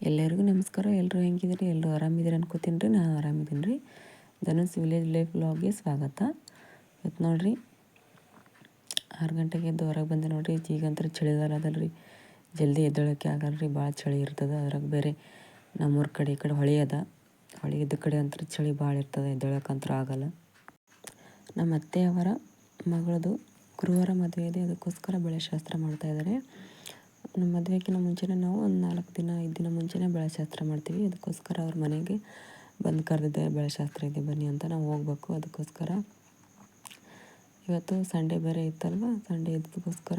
ಎಲ್ಲರಿಗೂ ನಮಸ್ಕಾರ. ಎಲ್ಲರೂ ಹೆಂಗಿದ್ರಿ ಎಲ್ಲರೂ ಆರಾಮಿದ್ದೀರಿ ಅನ್ಕೋತೀನಿ ರೀ. ನಾನು ಆರಾಮಿದ್ದೀನಿ ರೀ. ಧನುಸ್ ವಿಲೇಜ್ ಲೈಫ್ ಬ್ಲಾಗ್ಗೆ ಸ್ವಾಗತ. ಇವತ್ತು ನೋಡಿರಿ, ಆರು ಗಂಟೆಗೆ ಎದ್ದು ಹೊರಗೆ ಬಂದೆ ನೋಡಿರಿ. ಈಗಂತೂ ಚಳಿಗಾಲ ಅದಲ್ಲ ರೀ. ಜಲ್ದಿ ಎದ್ದೊಳಕ್ಕೆ ಆಗಲ್ಲ ರೀ. ಭಾಳ ಚಳಿ ಇರ್ತದೆ. ಅದ್ರಾಗ ಬೇರೆ ನಮ್ಮೂರ ಕಡೆ ಈ ಕಡೆ ಹೊಳೆ ಅದ. ಹೊಳೆ ಇದ್ದ ಕಡೆ ಅಂತೂ ಚಳಿ ಭಾಳ ಇರ್ತದೆ. ಎದ್ದೇಳಕ್ಕಂತೂ ಆಗಲ್ಲ. ನಮ್ಮ ಅತ್ತೆಯವರ ಮಗಳದು, ಗುರುವಾರ ಮದುವೆ ಇದೆ. ಅದಕ್ಕೋಸ್ಕರ ಬೆಳೆ ಶಾಸ್ತ್ರ ಮಾಡ್ತಾಯಿದ್ದಾರೆ ನಮ್ಮ ಮದುವೆಗಿನ ಮುಂಚೆನೇ ನಾವು ಒಂದು ನಾಲ್ಕು ದಿನ, ಐದು ದಿನ ಮುಂಚೆನೇ ಬೆಳೆಶಾಸ್ತ್ರ ಮಾಡ್ತೀವಿ. ಅದಕ್ಕೋಸ್ಕರ ಅವ್ರ ಮನೆಗೆ ಬಂದು ಕರೆದಿದ್ದೆ, ಬೆಳೆಶಾಸ್ತ್ರ ಇದೆ, ಬನ್ನಿ ಅಂತ ನಾವು ಹೋಗ್ಬೇಕು. ಅದಕ್ಕೋಸ್ಕರ ಇವತ್ತು ಸಂಡೇ ಬೇರೆ ಇತ್ತಲ್ವ? ಸಂಡೇ ಇದ್ದಕ್ಕೋಸ್ಕರ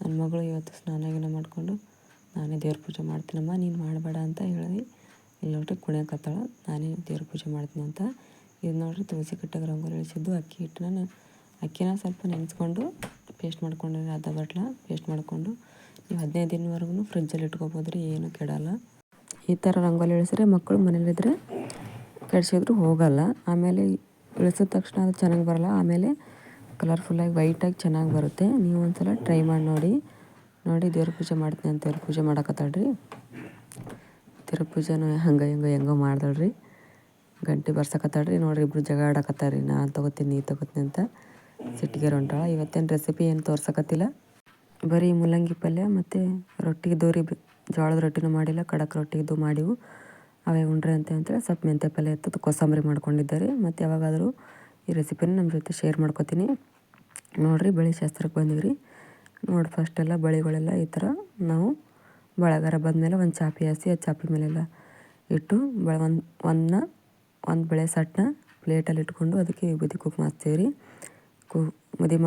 ನನ್ನ ಮಗಳು ಇವತ್ತು ಸ್ನಾನ ಗಿನ ಮಾಡಿಕೊಂಡು, ನಾನೇ ದೇವ್ರ ಪೂಜೆ ಮಾಡ್ತೀನಮ್ಮ, ನೀನು ಮಾಡಬೇಡ ಅಂತ ಹೇಳಿ ಇಲ್ಲಿ ನೋಡ್ರಿ ಕುಣಿಯಕತ್ತಾಳ ನಾನೇ ದೇವ್ರ ಪೂಜೆ ಮಾಡ್ತೀನಿ ಅಂತ. ಇದು ನೋಡ್ರಿ ತುಳಸಿ ಕಟ್ಟೆಗೆ ರಂಗೋಲಿ ಇಳಿಸಿದ್ದು, ಅಕ್ಕಿ ಹಿಟ್ಟನ್ನ ನಾನು ಅಕ್ಕಿನ ಸ್ವಲ್ಪ ನೆನೆಸ್ಕೊಂಡು ಪೇಸ್ಟ್ ಮಾಡ್ಕೊಂಡು ಅರ್ಧ ಬಟ್ಲ ಪೇಸ್ಟ್ ಮಾಡಿಕೊಂಡು. ನೀವು ಹದಿನೈದು ದಿನವರೆಗೂ ಫ್ರಿಜ್ಜಲ್ಲಿ ಇಟ್ಕೊಬೋದು ರೀ ಏನು ಕೆಡಲ್ಲ. ಈ ಥರ ರಂಗೋಲಿ ಇಳಿಸಿದ್ರೆ ಮಕ್ಕಳು ಮನೇಲಿದ್ದರೆ ಕೆಡಿಸಿದ್ರು ಹೋಗಲ್ಲ. ಆಮೇಲೆ ಇಳಿಸಿದ ತಕ್ಷಣ ಅದು ಚೆನ್ನಾಗಿ ಬರಲ್ಲ. ಆಮೇಲೆ ಕಲರ್ಫುಲ್ಲಾಗಿ ವೈಟಾಗಿ ಚೆನ್ನಾಗಿ ಬರುತ್ತೆ. ನೀವು ಒಂದ್ಸಲ ಟ್ರೈ ಮಾಡಿ ನೋಡಿ. ನೋಡಿ, ದೇವ್ರ ಪೂಜೆ ಮಾಡ್ತೀನಿ ಅಂತ ದೇವ್ರ ಪೂಜೆ ಮಾಡಕತ್ತಾಳ್ರಿ. ದೇವ್ರ ಪೂಜೆನೂ ಹಂಗೆ ಹಿಂಗೆ ಹೆಂಗೋ ಮಾಡ್ದಳ್ರಿ. ಗಂಟೆ ಬರ್ಸಕತ್ತಾಳ್ರಿ. ನೋಡ್ರಿ, ಇಬ್ರು ಜಗ ಆಡಕತ್ತಾರ್ರಿ ನಾನು ತೊಗೋತೀನಿ, ನೀ ತೊಗೋತೀನಿ ಅಂತ ಸಿಟ್ಟಿಗೆ ಹೊಂಟಾಳ. ಇವತ್ತೇನು ರೆಸಿಪಿ ಏನು ತೋರ್ಸಕತ್ತಿಲ್ಲ. ಬರೀ ಮೂಲಂಗಿ ಪಲ್ಯ ಮತ್ತು ರೊಟ್ಟಿಗೆ ದೋರಿ ಜೋಳದ ರೊಟ್ಟಿನೂ ಮಾಡಿಲ್ಲ ಖಡಕ್ ರೊಟ್ಟಿದ್ದು ಮಾಡಿವು. ಅವೇ ಉಂಡ್ರೆ ಅಂತ ಅಂತೇಳಿ ಸ್ವಲ್ಪ ಮೆಂತ್ಯ ಪಲ್ಯ ಎತ್ತದು ಕೊಸಂಬರಿ ಮಾಡ್ಕೊಂಡಿದ್ದಾರೆ. ಮತ್ತು ಯಾವಾಗಾದರೂ ಈ ರೆಸಿಪಿನ ನಮ್ಮ ಜೊತೆ ಶೇರ್ ಮಾಡ್ಕೊತೀನಿ. ನೋಡಿರಿ ಬಳೆ ಶಾಸ್ತ್ರಕ್ಕೆ ಬಂದಿವ್ರಿ. ನೋಡಿ ಫಸ್ಟೆಲ್ಲ ಬಳೆಗಳೆಲ್ಲ ಈ ಥರ ನಾವು ಬಳಗಾರ ಬಂದಮೇಲೆ ಒಂದು ಚಾಪಿ ಹಾಸಿ ಆ ಚಾಪಿ ಮೇಲೆಲ್ಲ ಇಟ್ಟು ಬಳ ಒಂದು ಒಂದನ್ನ ಒಂದು ಬಳೆ ಸಟ್ಟನ್ನ ಪ್ಲೇಟಲ್ಲಿ ಇಟ್ಕೊಂಡು ಅದಕ್ಕೆ ವಿಭೂತಿ ಕುಕ್ಮ ಹಚ್ತೀವಿ ರೀ ಕು ಮದುವೆ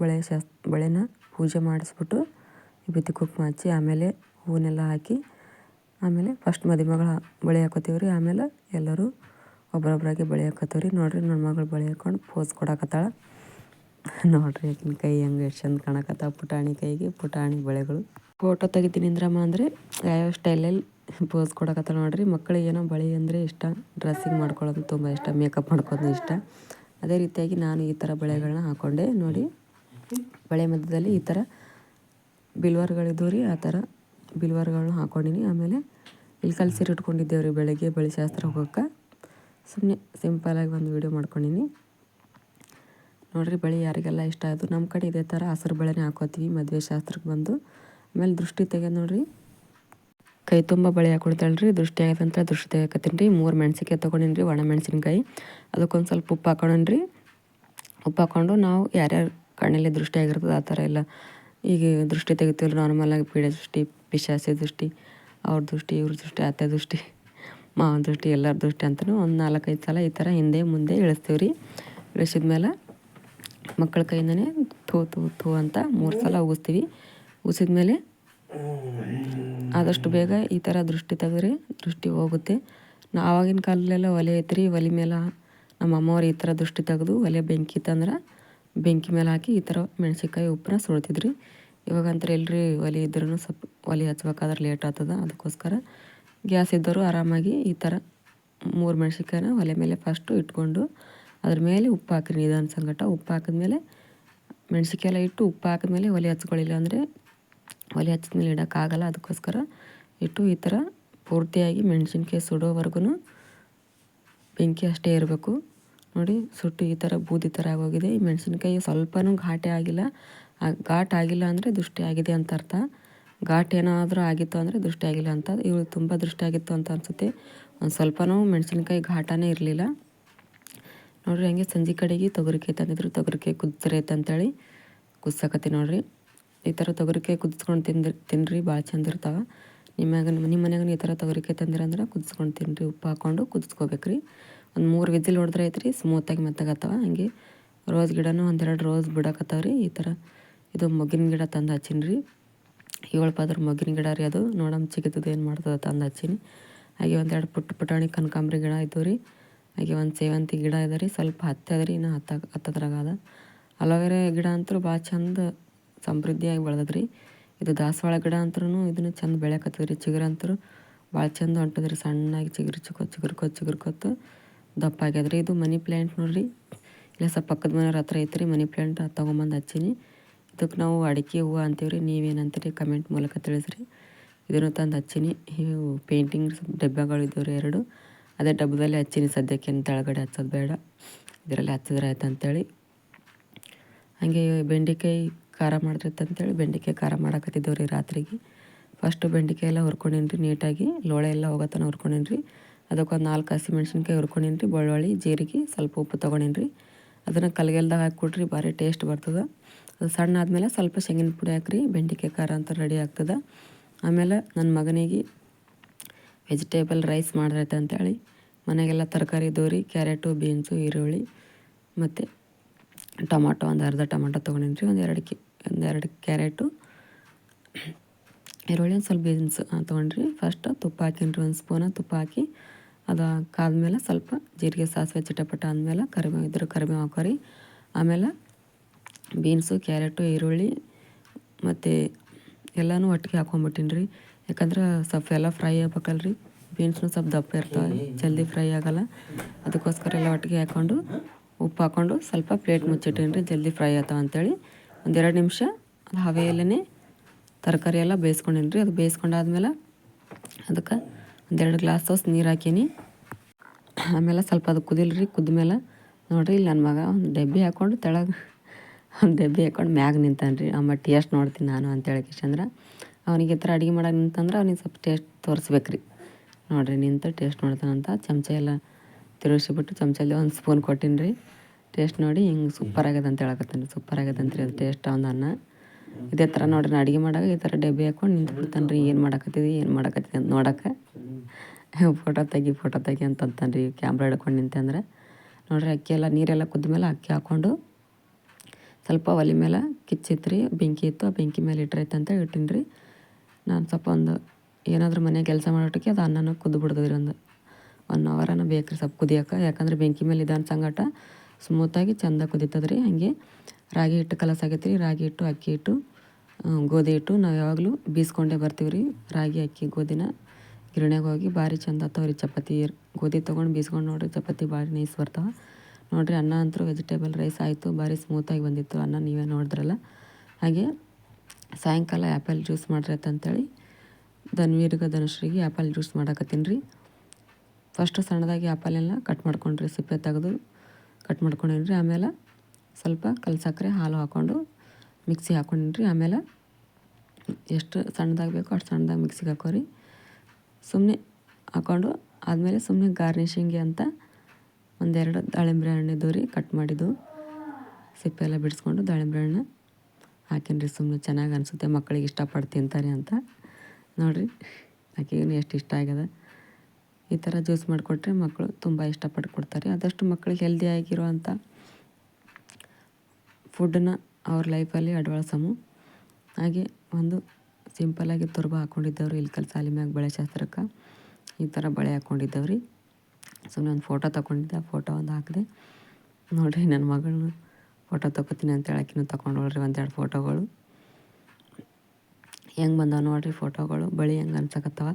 ಬಳೆ ಶಾಸ್ ಬಳೆನ ಪೂಜೆ ಮಾಡಿಸ್ಬಿಟ್ಟು ವಿಭೂತಿ ಕುಂಕುಮ ಹಚ್ಚಿ ಆಮೇಲೆ ಹೂವನ್ನೆಲ್ಲ ಹಾಕಿ ಆಮೇಲೆ ಫಸ್ಟ್ ಮದುಮಗಳ ಬಳೆ ಹಾಕೋತೀವಿ ರೀ. ಆಮೇಲೆ ಎಲ್ಲರೂ ಒಬ್ಬರೊಬ್ಬರಾಗಿ ಬಳೆ ಹಾಕೋತೀವಿ ರೀ. ನೋಡಿರಿ ನನ್ನ ಮಗಳು ಬಳೆ ಹಾಕೊಂಡು ಪೋಸ್ ಕೊಡಕತ್ತಾಳ. ನೋಡಿರಿ ಆಕಿನ ಕೈ ಹೆಂಗೆ ಎಷ್ಟು ಚಂದ ಕಾಣಕತ್ತಾವ ಪುಟಾಣಿ ಕೈಗೆ, ಪುಟಾಣಿ ಬಳೆಗಳು. ಫೋಟೋ ತೆಗಿತೀನಿ ಅಂದ್ರಮ್ಮ ಅಂದರೆ ಯಾವ್ಯಾವ ಸ್ಟೈಲಲ್ಲಿ ಪೋಸ್ ಕೊಡಕತ್ತಾಳ ನೋಡಿರಿ. ಮಕ್ಕಳಿಗೆ ಏನೋ ಬಳೆ ಅಂದರೆ ಇಷ್ಟ ಡ್ರೆಸ್ಸಿಂಗ್ ಮಾಡ್ಕೊಳ್ಳೋದು ತುಂಬ ಇಷ್ಟ ಮೇಕಪ್ ಮಾಡ್ಕೊಳೋದು ಇಷ್ಟ. ಅದೇ ರೀತಿಯಾಗಿ ನಾನು ಈ ಥರ ಬಳೆಗಳನ್ನ ಹಾಕ್ಕೊಂಡೆ ನೋಡಿ. ಬಳೆ ಮಧ್ಯದಲ್ಲಿ ಈ ಥರ ಬಿಲ್ವಾರ್ಗಳಿದ್ದವು ರೀ, ಆ ಥರ ಬಿಲ್ವಾರ್ಗಳನ್ನ ಹಾಕ್ಕೊಂಡಿನಿ ಆಮೇಲೆ ಇಲ್ಲಿ ಕಲ್ಸಿರಿ ಇಟ್ಕೊಂಡಿದ್ದೇವೆ ರೀ ಬೆಳಗ್ಗೆ ಬಳೆ ಶಾಸ್ತ್ರ ಹೋಗೋಕೆ. ಸುಮ್ಮನೆ ಸಿಂಪಲಾಗಿ ಒಂದು ವೀಡಿಯೋ ಮಾಡ್ಕೊಂಡಿನಿ. ನೋಡಿರಿ ಬಳಿ ಯಾರಿಗೆಲ್ಲ ಇಷ್ಟ ಆಯಿತು. ನಮ್ಮ ಕಡೆ ಇದೇ ಥರ ಹಸಿರು ಬಳೆನೇ ಹಾಕೋತೀವಿ, ಮದುವೆ ಶಾಸ್ತ್ರಕ್ಕೆ ಬಂದು. ಆಮೇಲೆ ದೃಷ್ಟಿ ತೆಗೆದು ನೋಡಿರಿ. ಕೈ ತುಂಬ ಬಳೆ ಹಾಕೊಳ್ತಾಳೆ ರೀ, ದೃಷ್ಟಿ ಆಗತ್ತಂತ ದೃಷ್ಟಿ ತೆಗಕತ್ತೀನಿ ರೀ. ಮೂರು ಮೆಣಸಿನ್ಕಾಯಿ ತೊಗೊಂಡಿನಿ ರೀ, ಒಣ ಮೆಣಸಿನ್ಕಾಯಿ. ಅದಕ್ಕೊಂದು ಸ್ವಲ್ಪ ಉಪ್ಪು ಹಾಕೊಂಡ್ರಿ ಉಪ್ಪು ಹಾಕ್ಕೊಂಡು ನಾವು ಯಾರ್ಯಾರು ಕಣ್ಣಲ್ಲಿ ದೃಷ್ಟಿ ಆಗಿರ್ತದೆ, ಆ ಥರ ಎಲ್ಲ. ಈಗ ದೃಷ್ಟಿ ತೆಗಿತೀವಿ ನಾರ್ಮಲಾಗಿ ಪೀಡೆ ದೃಷ್ಟಿ ಪಿಶಾಸಿ ದೃಷ್ಟಿ, ಅವ್ರ ದೃಷ್ಟಿ, ಇವ್ರ ದೃಷ್ಟಿ ಅತ್ತೆ ದೃಷ್ಟಿ ಮಾವನ ದೃಷ್ಟಿ, ಎಲ್ಲರ ದೃಷ್ಟಿ ಅಂತಲೂ ಒಂದು ನಾಲ್ಕೈದು ಸಲ ಈ ಥರ ಹಿಂದೆ ಮುಂದೆ ಇಳಿಸ್ತೀವಿ ರೀ. ಇಳಿಸಿದ ಮೇಲೆ ಮಕ್ಕಳ ಕೈಯಿಂದನೇ ಥೂ ಥೂ ಥೂ ಅಂತ ಮೂರು ಸಲ ಉಗಿಸ್ತೀವಿ. ಉಗಿಸಿದ ಮೇಲೆ ಆದಷ್ಟು ಬೇಗ ಈ ಥರ ದೃಷ್ಟಿ ತೆಗೆದ್ರಿ, ದೃಷ್ಟಿ ಹೋಗುತ್ತೆ. ನಾ ಆವಾಗಿನ ಕಾಲದಲ್ಲೆಲ್ಲ ಒಲೆ ಐತ್ರಿ, ಒಲೆ ಮೇಲೆ ನಮ್ಮ ಅಮ್ಮವ್ರು ಈ ಥರ ದೃಷ್ಟಿ ತೆಗೆದು ಒಲೆ ಬೆಂಕಿ ತಂದ್ರೆ ಬೆಂಕಿ ಮೇಲೆ ಹಾಕಿ ಈ ಥರ ಮೆಣಸಿನ್ಕಾಯಿ ಉಪ್ಪನ್ನ ಸುಳ್ತಿದ್ರಿ. ಇವಾಗಂತರ ಎಲ್ರಿ ಒಲೆ ಇದ್ರೂ ಸ್ವಲ್ಪ ಒಲೆ ಹಚ್ಬೇಕಾದ್ರೆ ಲೇಟ್ ಆಗ್ತದ, ಅದಕ್ಕೋಸ್ಕರ ಗ್ಯಾಸ್ ಇದ್ದರೂ ಆರಾಮಾಗಿ ಈ ಥರ ಮೂರು ಮೆಣಸಿನ್ಕಾಯಿನ ಒಲೆ ಮೇಲೆ ಫಸ್ಟು ಇಟ್ಕೊಂಡು ಅದ್ರ ಮೇಲೆ ಉಪ್ಪು ಹಾಕಿರಿ. ನಿಧಾನ ಸಂಗಟ ಉಪ್ಪು ಹಾಕಿದ್ಮೇಲೆ ಮೆಣಸಿನ್ಕಾಯಿ ಎಲ್ಲ ಇಟ್ಟು ಉಪ್ಪು ಹಾಕಿದ್ಮೇಲೆ ಒಲೆ ಹಚ್ಕೊಳ್ಳಿಲ್ಲ ಅಂದರೆ ಒಲೆ ಹಚ್ಚಿದ್ಮೇಲೆ ಇಡೋಕ್ಕಾಗಲ್ಲ ಅದಕ್ಕೋಸ್ಕರ ಇಟ್ಟು ಈ ಥರ ಪೂರ್ತಿಯಾಗಿ ಮೆಣಸಿನ್ಕಾಯಿ ಸುಡೋವರೆಗೂ ಬೆಂಕಿ ಅಷ್ಟೇ ಇರಬೇಕು. ನೋಡಿ ಸುಟ್ಟು ಈ ಥರ ಬೂದಿ ಥರ ಆಗೋಗಿದೆ. ಈ ಮೆಣಸಿನ್ಕಾಯಿ ಸ್ವಲ್ಪನೂ ಘಾಟೆ ಆಗಿಲ್ಲ. ಘಾಟ್ ಆಗಿಲ್ಲ ಅಂದರೆ ದೃಷ್ಟಿ ಆಗಿದೆ ಅಂತ ಅರ್ಥ. ಘಾಟ್ ಏನಾದರೂ ಆಗಿತ್ತು ಅಂದರೆ ದೃಷ್ಟಿ ಆಗಿಲ್ಲ ಅಂತ. ಇವಳು ತುಂಬ ದೃಷ್ಟಿ ಆಗಿತ್ತು ಅಂತ ಅನಿಸುತ್ತೆ. ಒಂದು ಸ್ವಲ್ಪನೂ ಮೆಣಸಿನ್ಕಾಯಿ ಘಾಟನೇ ಇರಲಿಲ್ಲ. ನೋಡ್ರಿ ಹಂಗೆ ಸಂಜೆ ಕಡೆಗೆ ತೊಗರಿಕೆ ತಂದಿದ್ರು. ತೊಗರಿಕೆ ಕುದಿಸ್ರೈತೆ ಅಂತೇಳಿ ಕುದ್ಸಕತ್ತಿ ನೋಡ್ರಿ. ಈ ಥರ ತೊಗರಿಕೆ ಕುದಿಸ್ಕೊಂಡು ತಿಂದ್ರಿ ತಿನ್ನಿರಿ ಭಾಳ ಚಂದ ಇರ್ತಾವೆ. ನಿಮ್ಮಾಗ ನಿಮ್ಮ ಮನೆಯಾಗ ಈ ಥರ ತೊಗರಿಕಾಯಿ ತಂದಿರಂದ್ರೆ ಕುದಿಸ್ಕೊಂಡು ತಿನ್ನಿರಿ ಉಪ್ಪು ಹಾಕ್ಕೊಂಡು ಕುದಿಸ್ಕೋಬೇಕ್ರಿ. ಒಂದು ಮೂರು ವಿಜಿಲ್ ಹೊಡೆದ್ರೆ ಐತ್ರಿ, ಸ್ಮೂತಾಗಿ ಮೆತ್ತಗತ್ತವ ಹಂಗೆ ರೋಸ್ ಗಿಡನೂ ಒಂದೆರಡು ರೋಸ್ ಬಿಡಕತ್ತಾವ ರೀ ಈ ಥರ ಇದು ಮೊಗ್ಗಿನ ಗಿಡ ತಂದು ಹಚ್ಚೀನಿ ರೀ ಏಳು ಮೊಗ್ಗಿನ ಗಿಡ ರೀ ಅದು. ನೋಡಮ್ ಚಿಗಿತದ ಏನು ಮಾಡ್ತದೆ ತಂದು ಹಚ್ಚೀನಿ. ಹಾಗೆ ಒಂದೆರಡು ಪುಟ್ಟ ಪುಟಾಣಿ ಕನಕಾಂಬ್ರಿ ಗಿಡ ಇದ್ದವು ರೀ ಹಾಗೆ ಒಂದು ಸೇವಂತಿ ಗಿಡ ಇದೆ ರೀ. ಸ್ವಲ್ಪ ಹತ್ತದ ರೀ, ಇನ್ನೂ ಹತ್ತ ಹತ್ತದ್ರಾಗ ಅದ. ಗಿಡ ಅಂತೂ ಭಾಳ ಚಂದ ಸಮೃದ್ಧಿಯಾಗಿ ಬೆಳೆದದ್ರಿ. ಇದು ದಾಸವಾಳ ಗಿಡ ಅಂತೂ ಇದನ್ನು ಚಂದ ಬೆಳೆಯಕತ್ತದ ರೀ ಚಿಗುರಂತೂ ಭಾಳ ಚಂದ ಹೊಂಟದ್ರಿ. ಸಣ್ಣಾಗಿ ಚಿಗುರು ಚಿಕ್ಕ ಚಿಗುರ್ಕೊತ್ ಚಿಗುರ್ಕೊತ್ತು ದಪ್ಪ ಆಗ್ಯದ್ರಿ. ಇದು ಮನಿ ಪ್ಲ್ಯಾಂಟ್ ನೋಡಿರಿ. ಇಲ್ಲ ಸ್ವಲ್ಪ ಪಕ್ಕದ ಮನೆಯವ್ರ ಹತ್ರ ಐತ್ರಿ, ಮನಿ ಪ್ಲ್ಯಾಂಟ್ ತೊಗೊಂಬಂದು ಹಚ್ಚೀನಿ. ಇದಕ್ಕೆ ನಾವು ಅಡಿಕೆ ಹೂವು ಅಂತೀವ್ರಿ. ನೀವೇನಂತೀರಿ ಕಮೆಂಟ್ ಮೂಲಕ ತಿಳಿಸ್ರಿ. ಇದನ್ನು ತಂದು ಹಚ್ಚೀನಿ. ಇವು ಪೇಂಟಿಂಗ್ ಡಬ್ಬಗಳು ಇದ್ದವ್ರಿ ಎರಡು. ಅದೇ ಡಬ್ಬದಲ್ಲಿ ಹಚ್ಚೀನಿ ಸದ್ಯಕ್ಕೆ. ತೆಳಗಡೆ ಹಚ್ಚೋದು ಬೇಡ. ಇದರಲ್ಲಿ ಹಚ್ಚಿದ್ರೆ ಆಯ್ತು ಅಂತೇಳಿ ಹಾಗೆ ಬೆಂಡೆಕಾಯಿ ಖಾರ ಮಾಡಿದ್ರೈತೆ ಬೆಂಡೆಕಾಯಿ ಖಾರ ಮಾಡಕತ್ತಿದ್ದೇವೆ ರೀ ರಾತ್ರಿಗೆ. ಫಸ್ಟು ಬೆಂಡೆಕಾಯಿ ಎಲ್ಲ ಹುರ್ಕೊಂಡಿನ್ರಿ ನೀಟಾಗಿ. ಲೋಳೆ ಎಲ್ಲ ಹೋಗೋತನ ಹುರ್ಕೊಂಡಿನ್ರಿ. ಅದಕ್ಕೊಂದು ನಾಲ್ಕು ಹಸಿ ಮೆಣಸಿನ್ಕಾಯಿ ಹುರ್ಕೊಂಡೀನಿ ರೀ, ಬೆಳ್ಳುಳ್ಳಿ, ಜೀರಿಗೆ, ಸ್ವಲ್ಪ ಉಪ್ಪು ತೊಗೊಂಡೀನಿ ರೀ. ಅದನ್ನು ಕಲ್ಗೆಲ್ದಾಗ ಹಾಕ್ಕೊಡ್ರಿ ಭಾರಿ ಟೇಸ್ಟ್ ಬರ್ತದೆ. ಅದು ಸಣ್ಣ ಆದಮೇಲೆ ಸ್ವಲ್ಪ ಶೇಂಗಿನ ಪುಡಿ ಹಾಕ್ರಿ, ಬೆಂಡೆಕಾಯಿ ಖಾರ ಅಂತ ರೆಡಿ ಆಗ್ತದೆ. ಆಮೇಲೆ ನನ್ನ ಮಗನಿಗೆ ವೆಜಿಟೇಬಲ್ ರೈಸ್ ಮಾಡಿರೈತೆ ಅಂತೇಳಿ. ಮನೆಗೆಲ್ಲ ತರಕಾರಿ ದೋರಿ, ಕ್ಯಾರೆಟು, ಬೀನ್ಸು, ಈರುಳ್ಳಿ ಮತ್ತು ಟೊಮಾಟೊ, ಒಂದು ಅರ್ಧ ಟೊಮಾಟೊ ತೊಗೊಂಡಿನಿ ರೀ, ಒಂದು ಎರಡು ಕಿ, ಒಂದು ಕ್ಯಾರೆಟು, ಈರುಳ್ಳಿ, ಒಂದು ಸ್ವಲ್ಪ ಬೀನ್ಸ್ ತೊಗೊಂಡ್ರಿ. ಫಸ್ಟ್ ತುಪ್ಪ ಹಾಕಿನ್ರಿ ಒಂದು ಸ್ಪೂನ ತುಪ್ಪ ಹಾಕಿ ಅದು ಕಾದ್ಮೇಲೆ ಸ್ವಲ್ಪ ಜೀರಿಗೆ, ಸಾಸಿವೆ, ಚಿಟಪಟ ಅಂದಮೇಲೆ ಕರಿಬೇವು ಇದ್ರೆ ಕರಿಬೇವು ಹಾಕೋರಿ. ಆಮೇಲೆ ಬೀನ್ಸು, ಕ್ಯಾರೆಟು, ಈರುಳ್ಳಿ ಮತ್ತು ಎಲ್ಲನೂ ಒಟ್ಟಿಗೆ ಹಾಕೊಂಬಿಟ್ಟಿನಿ ರೀ. ಯಾಕಂದ್ರೆ ಸ್ವಲ್ಪ ಎಲ್ಲ ಫ್ರೈ ಆಗ್ಬೇಕಲ್ಲ ರೀ ಬೀನ್ಸ್ನು ಸ್ವಲ್ಪ ದಪ್ಪ ಇರ್ತವೆ, ಜಲ್ದಿ ಫ್ರೈ ಆಗೋಲ್ಲ. ಅದಕ್ಕೋಸ್ಕರ ಎಲ್ಲ ಒಟ್ಟಿಗೆ ಹಾಕ್ಕೊಂಡು ಉಪ್ಪು ಹಾಕ್ಕೊಂಡು ಸ್ವಲ್ಪ ಪ್ಲೇಟ್ ಮುಚ್ಚಿಟ್ಟಿನಿ ರೀ, ಜಲ್ದಿ ಫ್ರೈ ಆಗ್ತಾವೆ ಅಂಥೇಳಿ ಒಂದೆರಡು ನಿಮಿಷ ಅದು ಹವೆಯಲ್ಲೇ ತರಕಾರಿ ಎಲ್ಲ ಬೇಯಿಸ್ಕೊಂಡಿನಿ ರೀ. ಅದು ಬೇಯಿಸ್ಕೊಂಡಾದ್ಮೇಲೆ ಅದಕ್ಕೆ ಒಂದೆರಡು ಗ್ಲಾಸ್ ತೋಸ್ ನೀರು ಹಾಕೀನಿ. ಆಮೇಲೆ ಸ್ವಲ್ಪ ಅದು ಕುದಿಲ್ರಿ, ಕುದ್ಮೇಲೆ ನೋಡಿರಿ ಇಲ್ಲಿ ನನ್ನ ಮಗ ಒಂದು ಡಬ್ಬಿ ಹಾಕ್ಕೊಂಡು ತೆಳಗೆ ಒಂದು ಡಬ್ಬಿ ಹಾಕ್ಕೊಂಡು ಮ್ಯಾಗ ನಿಂತಾನೆ ರೀ ಅಮ್ಮ ಟೇಸ್ಟ್ ನೋಡ್ತೀನಿ ನಾನು ಅಂತೇಳಿ ಕಿಶಂದ್ರೆ. ಅವನಿಗೆ ಈ ಥರ ಅಡುಗೆ ಮಾಡೋಕೆ ನಿಂತಂದ್ರೆ ಅವ್ನಿಗೆ ಸ್ವಲ್ಪ ಟೇಸ್ಟ್ ತೋರಿಸ್ಬೇಕು ರೀ ನೋಡಿರಿ ನಿಂತು ಟೇಸ್ಟ್ ನೋಡ್ತಾನಂತ ಚಮಚ ಎಲ್ಲ ತಿರುಗಿಸಿಬಿಟ್ಟು ಚಮಚಲ್ಲಿ ಒಂದು ಸ್ಪೂನ್ ಕೊಟ್ಟಿನಿ ರೀ ಟೇಸ್ಟ್ ನೋಡಿ ಹಿಂಗೆ ಸೂಪರ್ ಆಗ್ಯದ ಅಂತ ಹೇಳಕತ್ತೀನಿ. ಸೂಪರ್ ಆಗ್ಯದಂತ ರೀ ಅದು ಟೇಸ್ಟ್ ಅವನ ಅನ್ನ. ಇದೇ ಥರ ನೋಡ್ರಿ, ನಾ ಅಡುಗೆ ಮಾಡಾಗ ಈ ಥರ ಡಬ್ಬಿ ಹಾಕೊಂಡು ನಿಂತು ಬಿಡ್ತಾನೆ ರೀ ಏನು ಮಾಡಕತ್ತಿದಿ, ಏನು ಮಾಡಕತ್ತಿದೆ ಅಂತ ನೋಡೋಕೆ. ಫೋಟೋ ತೆಗಿ ಫೋಟೋ ತೆಗಿ ಅಂತ ಅಂತಾನೆ ರೀ ಕ್ಯಾಮ್ರಾ ಹಿಡ್ಕೊಂಡು ನಿಂತಂದ್ರೆ ನೋಡ್ರಿ, ಅಕ್ಕಿ ಎಲ್ಲ, ನೀರೆಲ್ಲ ಕುದ್ದ ಮೇಲೆ ಅಕ್ಕಿ ಹಾಕ್ಕೊಂಡು ಸ್ವಲ್ಪ ಒಲೆ ಮೇಲೆ ಕಿಚ್ಚಿತ್ತು ರೀ ಬೆಂಕಿ ಇತ್ತು, ಆ ಬೆಂಕಿ ಮೇಲೆ ಇಟ್ಟರೈತೆ ಅಂತ ಇಟ್ಟಿನಿ ರೀ ನಾನು ಸ್ವಲ್ಪ ಒಂದು ಏನಾದರೂ ಮನೆ ಕೆಲಸ ಮಾಡೋಟಕ್ಕೆ ಅದು ಅನ್ನನ ಕುದ್ದು ಬಿಡ್ತದ್ರಿ ಒಂದು ಒನ್ ಅವರನ ಬೇಕು ರೀ ಸ್ವಲ್ಪ ಕುದಿಯೋಕೆ ಯಾಕಂದ್ರೆ ಬೆಂಕಿ ಮೇಲೆ ಇದ್ದಾನ ಸಂಗಟ ಸ್ಮೂತಾಗಿ ಚೆಂದ ಕುದೀತದ್ರಿ, ಹಾಗೆ ರಾಗಿ ಹಿಟ್ಟು ಕಲಸ ಆಗೈತೆ ರೀ ರಾಗಿ ಹಿಟ್ಟು, ಅಕ್ಕಿ ಹಿಟ್ಟು ಗೋಧಿ ಹಿಟ್ಟು ನಾವು ಯಾವಾಗಲೂ ಬೀಸ್ಕೊಂಡೇ ಬರ್ತೀವಿ ರೀ ರಾಗಿ, ಅಕ್ಕಿ, ಗೋಧಿನ ಗಿರಣ್ಯಾಗ ಹೋಗಿ ಭಾರಿ ಚಂದ ರೀ ಚಪಾತಿ ಗೋಧಿ ತೊಗೊಂಡು ಬೀಸ್ಕೊಂಡು ನೋಡಿರಿ ಚಪಾತಿ ಭಾರಿ ನೈಸ್ ಬರ್ತಾವೆ. ನೋಡಿರಿ ಅನ್ನ ಅಂತೂ ವೆಜಿಟೇಬಲ್ ರೈಸ್ ಆಯಿತು, ಭಾರಿ ಸ್ಮೂತಾಗಿ ಬಂದಿತ್ತು. ಅನ್ನ ನೀವೇ ನೋಡಿದ್ರಲ್ಲ. ಹಾಗೆ ಸಾಯಂಕಾಲ ಆ್ಯಪಲ್ ಜ್ಯೂಸ್ ಮಾಡ್ರಿ ಅಂತೇಳಿ ಧನ್ವೀರ್ಗ ಧನುಶ್ರೀಗೆ ಆ್ಯಪಲ್ ಜ್ಯೂಸ್ ಮಾಡಾಕತ್ತೀನಿ ರೀ ಫಸ್ಟು ಸಣ್ಣದಾಗಿ ಆ್ಯಪಲೆಲ್ಲ ಕಟ್ ಮಾಡ್ಕೊಂಡ್ರಿ, ಸಿಪ್ಪೆ ತೆಗೆದು ಕಟ್ ಮಾಡ್ಕೊಂಡೀನಿ ಆಮೇಲೆ ಸ್ವಲ್ಪ ಕಲ್ ಸಕ್ಕರೆ ಹಾಲು ಹಾಕ್ಕೊಂಡು ಮಿಕ್ಸಿ ಹಾಕ್ಕೊಂಡ್ರಿ. ಆಮೇಲೆ ಎಷ್ಟು ಸಣ್ಣದಾಗಿ ಬೇಕೋ ಅಷ್ಟು ಸಣ್ಣದಾಗಿ ಮಿಕ್ಸಿಗೆ ಹಾಕೋರಿ. ಸುಮ್ಮನೆ ಹಾಕ್ಕೊಂಡು ಆದಮೇಲೆ ಸುಮ್ಮನೆ ಗಾರ್ನಿಷಿಂಗ್ಗೆ ಅಂತ ಒಂದೆರಡು ದಾಳಿಂಬೆ ಹಣ್ಣಿದ್ದು ರೀ ಕಟ್ ಮಾಡಿದ್ದು. ಸಿಪ್ಪೆ ಎಲ್ಲ ಬಿಡಿಸ್ಕೊಂಡು ದಾಳಿಂಬೆ ಹಣ್ಣು ಹಾಕಿನ್ರಿ ಸುಮ್ಮನೆ ಚೆನ್ನಾಗಿ ಅನಿಸುತ್ತೆ ಮಕ್ಕಳಿಗೆ ಇಷ್ಟಪಟ್ಟು ತಿಂತಾರೆ ಅಂತ. ನೋಡಿರಿ ಆಕೆಗೂ ಎಷ್ಟು ಇಷ್ಟ ಆಗ್ಯದ. ಈ ಥರ ಜ್ಯೂಸ್ ಮಾಡಿಕೊಟ್ರೆ ಮಕ್ಕಳು ತುಂಬ ಇಷ್ಟಪಟ್ಟು ಕೊಡ್ತಾರೆ ಆದಷ್ಟು ಮಕ್ಕಳಿಗೆ ಹೆಲ್ದಿ ಆಗಿರುವಂಥ ಫುಡ್ಡನ್ನ ಅವ್ರ ಲೈಫಲ್ಲಿ ಅಳವಡಿಸಮು ಹಾಗೆ ಒಂದು ಸಿಂಪಲ್ಲಾಗಿ ತುರ್ಬ ಹಾಕ್ಕೊಂಡಿದ್ದವ್ರು ಇಲ್ಲಿ ಸಾಲಿ ಮ್ಯಾಗ ಬಳೆ ಶಾಸ್ತ್ರಕ್ಕೆ. ಈ ಥರ ಬಳೆ ಹಾಕ್ಕೊಂಡಿದ್ದವ್ರಿ ಸುಮ್ಮನೆ ಒಂದು ಫೋಟೋ ತೊಗೊಂಡಿದ್ದೆ, ಆ ಫೋಟೋ ಒಂದು ಹಾಕಿದೆ. ನೋಡಿರಿ ನನ್ನ ಮಗಳನ್ನ ಫೋಟೋ ತೊಗೋತೀನಿ ಅಂತ ಹೇಳಕ್ಕಿನ್ನೂ ತೊಗೊಂಡೋಳ್ರಿ ಒಂದೆರಡು ಫೋಟೋಗಳು ಹೆಂಗೆ ಬಂದಾವೆ ನೋಡಿರಿ ಫೋಟೋಗಳು ಬಳಿ ಹೆಂಗೆ ಅನ್ಸಕತ್ತವ?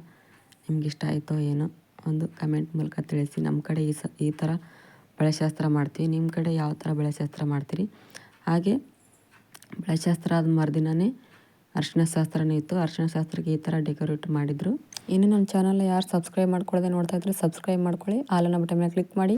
ನಿಮ್ಗೆ ಇಷ್ಟ ಆಯಿತೋ ಏನೋ ಒಂದು ಕಮೆಂಟ್ ಮೂಲಕ ತಿಳಿಸಿ. ನಮ್ಮ ಕಡೆ ಈ ಸ, ಈ ಥರ ಬಳೆಶಾಸ್ತ್ರ ಮಾಡ್ತೀವಿ. ನಿಮ್ಮ ಕಡೆ ಯಾವ ಥರ ಬಳೆಶಾಸ್ತ್ರ ಮಾಡ್ತೀರಿ? ಹಾಗೆ ಬಳೆಶಾಸ್ತ್ರ ಆದ ಮರುದಿನವೇ ಅರ್ಶಿನ ಶಾಸ್ತ್ರನೇ ಇತ್ತು. ಅರ್ಶಿನ ಶಾಸ್ತ್ರಕ್ಕೆ ಈ ಥರ ಡೆಕೋರೇಟ್ ಮಾಡಿದರು. ಇನ್ನು ನನ್ನ ಚಾನಲ್ ಯಾರು ಸಬ್ಸ್ಕ್ರೈಬ್ ಮಾಡ್ಕೊಳ್ಳದೆ ನೋಡ್ತಾ ಇದ್ರೆ ಸಬ್ಸ್ಕ್ರೈಬ್ ಮಾಡ್ಕೊಳ್ಳಿ. ಆಲನ್ನ ಬಟನ್ ಮೇಲೆ ಕ್ಲಿಕ್ ಮಾಡಿ.